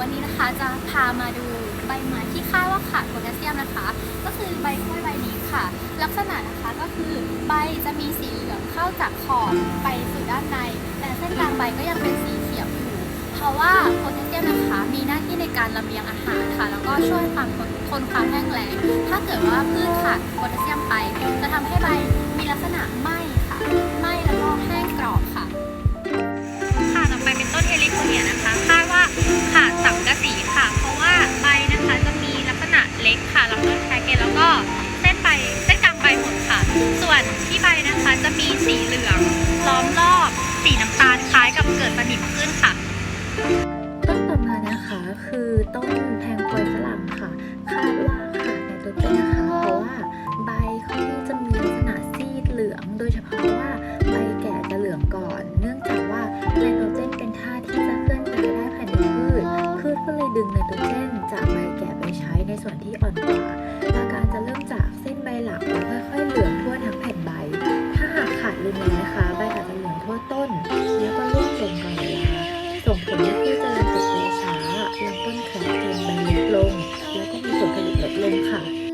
วันนี้นะคะจะพามาดูใบไม้ที่คาดว่าขาดโพแทสเซียมนะคะ ก็คือใบกล้วยใบนี้ค่ะ ลักษณะนะคะก็คือใบจะมีสีเหลืองเข้าจากขอบไปสู่ด้านใน แต่เส้นกลางใบก็ยังเป็นสีเขียวอยู่ เพราะว่าโพแทสเซียมนะคะมีหน้าที่ในการลำเลียงอาหารค่ะ แล้วก็ช่วยความทนทนความแห้งแล้งถ้าเกิดว่าพืชขาดโพแทสเซียมไป จะทำให้ใบมีลักษณะไหม้ค่ะไหม้แล้วก็แห้งกรอบค่ะ ค่ะต่อไปเป็นต้นเฮลิโคเนียนะคะ สีเหลืองล้อมรอบ สีน้ำตาลคล้ายกับเกิดสนิมขึ้นค่ะ ต้นต่อมานะคะคือต้นแทงกวยฝรั่งค่ะ คาดว่าขาดไนโตรเจนนะคะ เพราะว่าใบเขาจะมีลักษณะซีดเหลือง โดยเฉพาะว่าใบแก่จะเหลืองก่อน เนื่องจากว่าไนโตรเจนเป็นธาตุที่จะเคลื่อนย้ายได้ภายในพืช พืชก็เลยดึงไนโตรเจนจากใบแก่ไปใช้ในส่วนที่อ่อน ส่งผลให้ผู้เจริญเติบโตช้าลำต้นแขาเปลี่นใบเล็ลง แล้วก็มีผลผลิตลดลงค่ะ